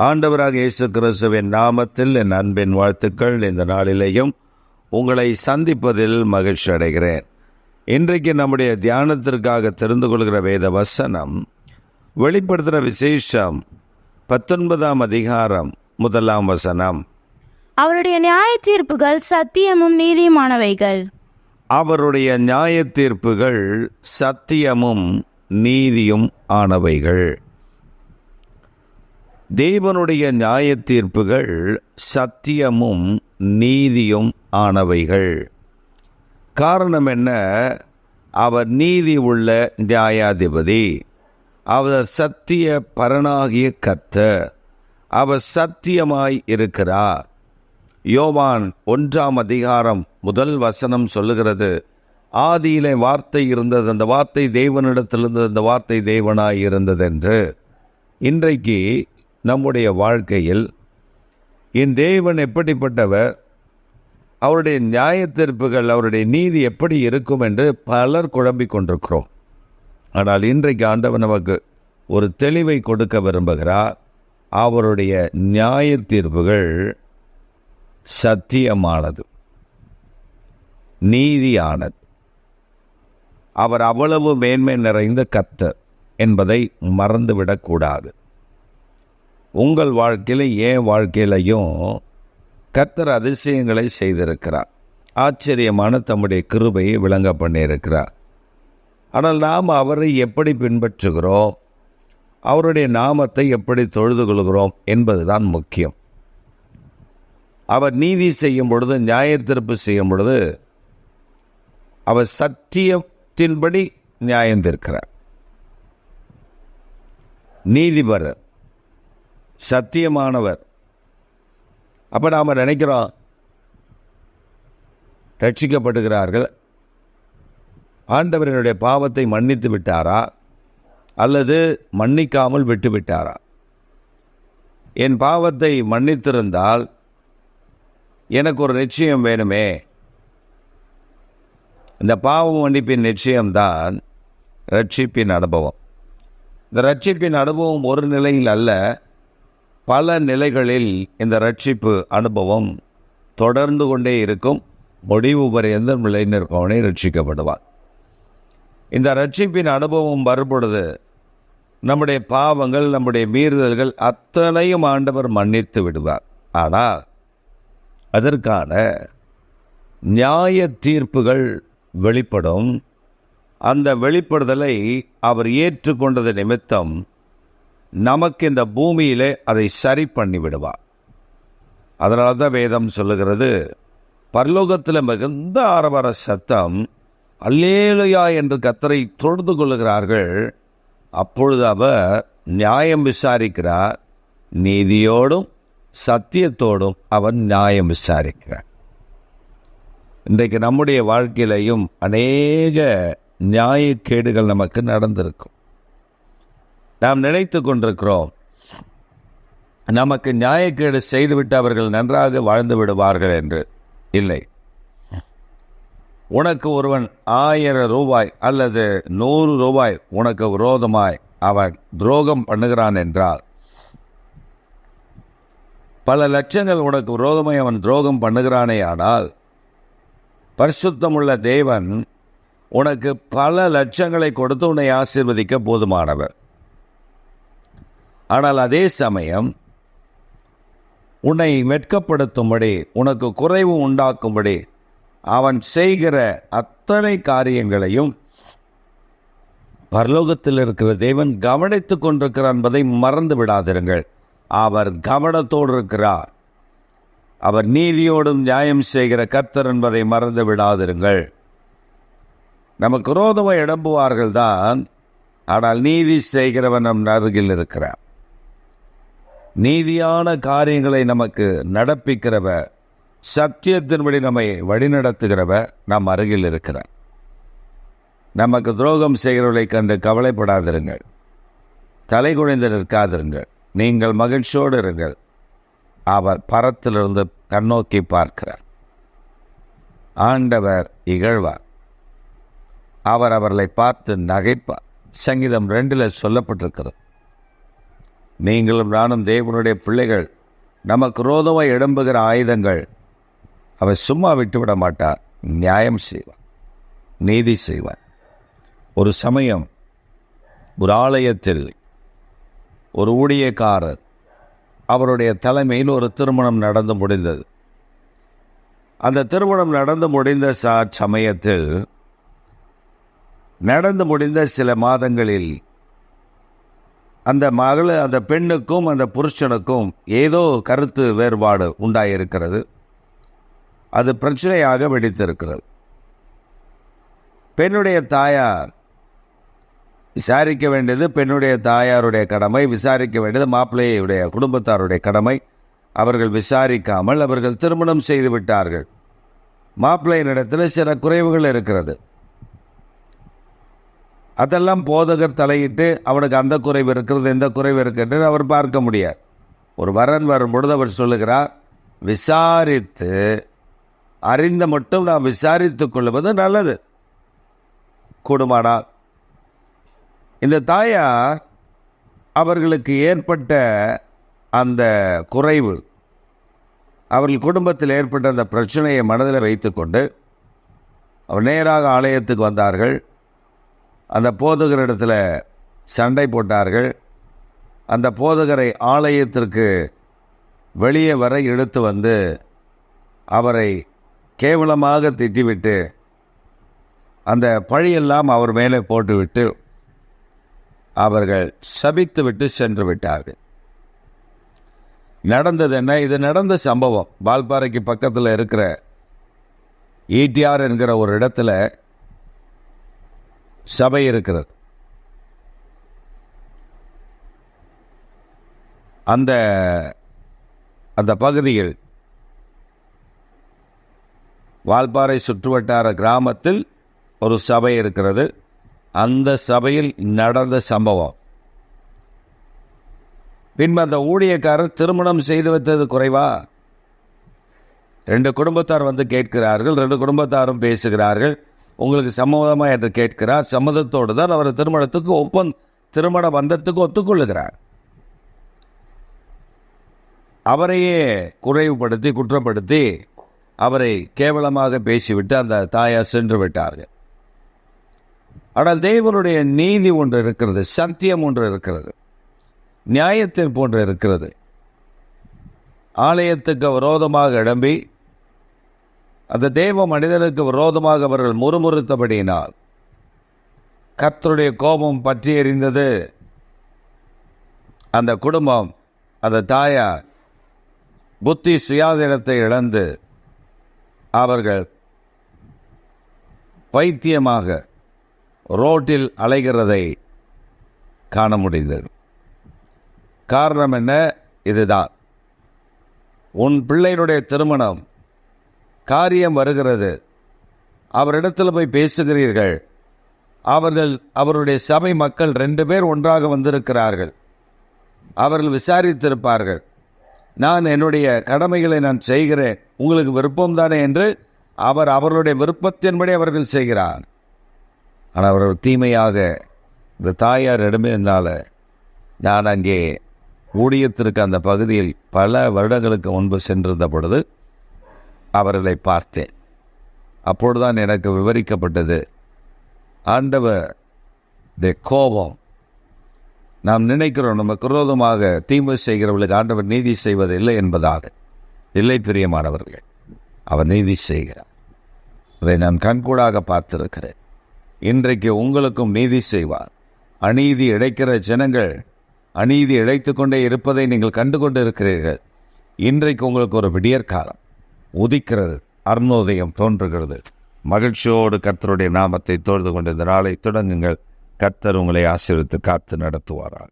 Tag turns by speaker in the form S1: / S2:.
S1: ஆண்டவராக இயேசு கிறிஸ்துவின் நாமத்தில் என் அன்பின் வாழ்த்துக்கள். இந்த நாளிலேயும் உங்களை சந்திப்பதில் மகிழ்ச்சி அடைகிறேன். இன்றைக்கு நம்முடைய தியானத்திற்காக தெரிந்து கொள்கிற வேத வசனம் வெளிப்படுத்துகிற விசேஷம் பத்தொன்பதாம் அதிகாரம் முதலாம் வசனம்.
S2: அவருடைய நியாய தீர்ப்புகள் சத்தியமும் நீதியுமானவைகள்.
S1: அவருடைய நியாய தீர்ப்புகள் சத்தியமும் நீதியும் ஆனவைகள். தேவனுடைய நியாய தீர்ப்புகள் சத்தியமும் நீதியும் ஆனவைகள். காரணம் என்ன? அவர் நீதி உள்ள நியாயாதிபதி. அவர் சத்திய பரனாகிய கத்த அவர் சத்தியமாய் இருக்கிறார். யோவான் ஒன்றாம் அதிகாரம் முதல் வசனம் சொல்லுகிறது ஆதியிலே வார்த்தை இருந்தது அந்த வார்த்தை தேவனிடத்தில் இருந்தது அந்த வார்த்தை தேவனாய் இருந்தது என்று. இன்றைக்கு நம்முடைய வாழ்க்கையில் என் தேவன் எப்படிப்பட்டவர்? அவருடைய நியாய தீர்ப்புகள் அவருடைய நீதி எப்படி இருக்கும் என்று பலர் குழம்பிக் கொண்டிருக்கிறோம். ஆனால் இன்றைக்கு ஆண்டவன் நமக்கு ஒரு தெளிவை கொடுக்க விரும்புகிறார். அவருடைய நியாய தீர்ப்புகள் சத்தியமானது நீதியானது. அவர் அவ்வளவு மேன்மை நிறைந்த கத்தர் என்பதை மறந்துவிடக்கூடாது உங்கள் வாழ்க்கையில் என் வாழ்க்கையிலையும் கர்த்தர் அதிசயங்களை செய்திருக்கிறார். ஆச்சரியமான தம்முடைய கிருபையை விளங்க பண்ணியிருக்கிறார். ஆனால் நாம் அவரை எப்படி பின்பற்றுகிறோம்? அவருடைய நாமத்தை எப்படி தொழுது கொள்கிறோம் என்பதுதான் முக்கியம். அவர் நீதி செய்யும் பொழுது நியாய செய்யும் பொழுது அவர் சத்தியத்தின்படி நியாயம் தீர்க்கிறார். நீதிபரர் சத்தியமானவர். அப்போ நாம் நினைக்கிறோம் ரட்சிக்கப்படுகிறார்கள் ஆண்டவரினுடைய பாவத்தை மன்னித்து விட்டாரா? அல்லது மன்னிக்காமல் விட்டு விட்டாரா என் பாவத்தை மன்னித்திருந்தால் எனக்கு ஒரு நிச்சயம் வேணுமே. இந்த பாவம் மன்னிப்பின் நிச்சயம்தான் ரட்சிப்பின் அனுபவம். இந்த ரட்சிப்பின் அனுபவம் ஒரு நிலையில் அல்ல பல நிலைகளில் இந்த ரட்சிப்பு அனுபவம் தொடர்ந்து கொண்டே இருக்கும். முடிவு பரியந்த நிலை நிற்பவனை ரட்சிக்கப்படுவார் இந்த ரட்சிப்பின் அனுபவம் வரும்பொழுது நம்முடைய பாவங்கள் நம்முடைய மீறுதல்கள் அத்தனையும் ஆண்டவர் மன்னித்து விடுவார். ஆனால் அதற்கான நியாய தீர்ப்புகள் வெளிப்படும். அந்த வெளிப்படுதலை அவர் ஏற்றுக்கொண்டது நிமித்தம் நமக்கு இந்த பூமியிலே அதை சரி பண்ணி விடுவார் அதனால தான் வேதம் சொல்லுகிறது பரலோகத்தில் மிகுந்த ஆரவார சத்தம் அல்லேலுயா என்று கத்தரை தொழுது கொள்ளுகிறார்கள். அப்பொழுது அவர் நியாயம் விசாரிக்கிறார். நீதியோடும் சத்தியத்தோடும் அவர் நியாயம் விசாரிக்கிறார். இன்றைக்கு நம்முடைய வாழ்க்கையிலையும் அநேக நியாயக்கேடுகள் நமக்கு நடந்திருக்கும். நாம் நினைத்து கொண்டிருக்கிறோம். நமக்கு நியாயக்கேடு செய்துவிட்டு அவர்கள் நன்றாக வாழ்ந்து விடுவார்கள் என்று. இல்லை. உனக்கு ஒருவன் ஆயிரம் ரூபாய் அல்லது நூறு ரூபாய் உனக்கு விரோதமாய் அவன் துரோகம் பண்ணுகிறான் என்றால் பல லட்சங்கள் உனக்கு விரோதமாய் அவன் துரோகம் பண்ணுகிறானே ஆனால் பரிசுத்தமுள்ள தேவன் உனக்கு பல லட்சங்களை கொடுத்து உன்னை ஆசீர்வதிக்க போதுமானவர். ஆனால் அதே சமயம் உன்னை வெட்கப்படுத்தும்படி உனக்கு குறைவு உண்டாக்கும்படி அவன் செய்கிற அத்தனை காரியங்களையும் பரலோகத்தில் இருக்கிற தேவன் கவனித்து கொண்டிருக்கிறார் என்பதை மறந்து விடாதிருங்கள். அவர் கவனத்தோடு இருக்கிறார். அவர் நீதியோடும் நியாயம் செய்கிற கர்த்தர் என்பதை மறந்து விடாதிருங்கள். நமக்கு ரோதமாக இடம்புவார்கள் தான் ஆனால் நீதி செய்கிறவன் நம் அருகில் இருக்கிறார் நீதியான காரியங்களை நமக்கு நடப்பிக்கிறவ சத்தியத்தின்படி நம்மை வழிநடத்துகிறவ நம் அருகில் இருக்கிறார். நமக்கு துரோகம் செய்கிறவர்களை கண்டு கவலைப்படாதிருங்கள். தலை குழைந்து நிற்காதிருங்கள். நீங்கள் மகிழ்ச்சியோடு இருங்கள். அவர் பரத்திலிருந்து கண்ணோக்கி பார்க்கிறார். ஆண்டவர் இகழ்வார். அவர் அவர்களை பார்த்து நகைப்பார். சங்கீதம் ரெண்டில் சொல்லப்பட்டிருக்கிறது. நீங்களும் நானும் தேவனுடைய பிள்ளைகள். நமக்கு ரோதமாக இடம்புகிற ஆயுதங்கள். அவர் சும்மா விட்டுவிட மாட்டார் நியாயம் செய்வார் நீதி செய்வார் ஒரு சமயம் ஒரு ஆலயத்தில் ஒரு ஊழியக்காரர் அவருடைய தலைமையில் ஒரு திருமணம் நடந்து முடிந்தது. அந்த திருமணம் நடந்து முடிந்த ச சமயத்தில் நடந்து முடிந்த சில மாதங்களில் அந்த மகள் அந்த பெண்ணுக்கும் அந்த புருஷனுக்கும் ஏதோ கருத்து வேறுபாடு உண்டாயிருக்கிறது. அது பிரச்சனையாக வெடித்திருக்கிறது. பெண்ணுடைய தாயார் விசாரிக்க வேண்டியது பெண்ணுடைய தாயாருடைய கடமை விசாரிக்க வேண்டியது மாப்பிள்ளையுடைய குடும்பத்தாருடைய கடமை. அவர்கள் விசாரிக்காமல் அவர்கள் திருமணம் செய்து விட்டார்கள். மாப்பிள்ளையினிடத்தில் சில குறைவுகள் இருக்கிறது. அதெல்லாம் போதகர் தலையிட்டு அவனுக்கு அந்த குறைவு இருக்கிறது இந்த குறைவு இருக்கிறது அவர் பார்க்க முடியாது. ஒரு வரன் வரும்பொழுது அவர் சொல்லுகிறார் விசாரித்து அறிந்த மட்டும் நாம் விசாரித்து கொள்வது நல்லது. கூடுமானால் இந்த தாயார் அவர்களுக்கு ஏற்பட்ட அந்த குறைவு அவர்கள் குடும்பத்தில் ஏற்பட்ட அந்த பிரச்சனையை மனதில் வைத்துக்கொண்டு அவர் நேராக ஆலயத்துக்கு வந்தார்கள். அந்த போதகரிடத்தில் சண்டை போட்டார்கள். அந்த போதகரை ஆலயத்திற்கு வெளியே வர இழுத்து வந்து அவரை கேவலமாக திட்டிவிட்டு அந்த பழியெல்லாம் அவர் மேலே போட்டுவிட்டு அவர்கள் சபித்து விட்டு சென்று விட்டார்கள். நடந்தது என்ன? இது நடந்த சம்பவம். வால்பாறைக்கு பக்கத்தில் இருக்கிற ஈட்டியார் என்கிற ஒரு இடத்துல சபை இருக்கிறது. அந்த அந்த பகுதியில் வால்பாறை சுற்றுவட்டார கிராமத்தில் ஒரு சபை இருக்கிறது. அந்த சபையில் நடந்த சம்பவம். பின்பு அந்த ஊழியக்காரர் திருமணம் செய்து வைத்தது குறைவா? ரெண்டு குடும்பத்தார் வந்து கேட்கிறார்கள் ரெண்டு குடும்பத்தாரும் பேசுகிறார்கள். உங்களுக்கு சம்மதமா என்று கேட்கிறார். சம்மதத்தோடு தான் அவர் திருமணத்துக்கு ஒப்பந் திருமண பந்தத்துக்கு ஒத்துக்கொள்ளுகிறார். அவரையே குறைவுபடுத்தி குற்றப்படுத்தி அவரை கேவலமாக பேசிவிட்டு அந்த தாயார் சென்று விட்டார்கள். ஆனால் தேவனுடைய நீதி ஒன்று இருக்கிறது சத்தியம் ஒன்று இருக்கிறது நியாயத்தின் போன்று இருக்கிறது. ஆலயத்துக்கு விரோதமாக இடம்பி அந்த தேவ மனிதனுக்கு விரோதமாக அவர்கள் முறுமுறுத்தபடியினால் கர்த்தருடைய கோபம் பற்றி எறிந்தது அந்த குடும்பம் அந்த தாயார் புத்தி சுயாதீனத்தை இழந்து அவர்கள் பைத்தியமாக ரோட்டில் அலைகிறதை காண முடிந்தது. காரணம் என்ன? இதுதான். உன் பிள்ளையினுடைய திருமணம் காரியம் வருகிறது. அவரிடத்தில் போய் பேசுகிறீர்கள். அவர்கள் அவருடைய சபை மக்கள் ரெண்டு பேர் ஒன்றாக வந்திருக்கிறார்கள். அவர்கள் விசாரித்திருப்பார்கள். நான் என்னுடைய கடமைகளை நான் செய்கிறேன். உங்களுக்கு விருப்பம் தானே என்று அவர் அவர்களுடைய விருப்பத்தின்படி அவர்கள் செய்கிறார். ஆனால் அவர்கள் தீமையாக இந்த தாயார் இடமேனால நான் அங்கே ஊழியத்திற்கு அந்த பகுதியில் பல வருடங்களுக்கு முன்பு சென்றிருந்த பொழுது அவர்களை பார்த்தேன். அப்பொழுதுதான் எனக்கு விவரிக்கப்பட்டது ஆண்டவர் கோபம். நாம் நினைக்கிறோம் நம்ம குரோதமாக தீமை செய்கிறவர்களுக்கு ஆண்டவர் நீதி செய்வது இல்லை என்பதாக. இல்லை பிரியமானவர்கள் அவர் நீதி செய்கிறார். அதை நான் கண்கூடாக பார்த்திருக்கிறேன். இன்றைக்கு உங்களுக்கும் நீதி செய்வார். அநீதி இழைக்கிற ஜனங்கள் அநீதி இழைத்து கொண்டே இருப்பதை நீங்கள் கண்டு கொண்டு இருக்கிறீர்கள் இன்றைக்கு உங்களுக்கு ஒரு விடியற்காலம். உதிக்கிறது அருணோதயம் தோன்றுகிறது. மகிழ்ச்சியோடு கர்த்தருடைய நாமத்தை தோழ்ந்து கொண்டு இந்த நாளை தொடங்குங்கள். கர்த்தர் உங்களை ஆசீர்வித்து காத்து நடத்துவாராக.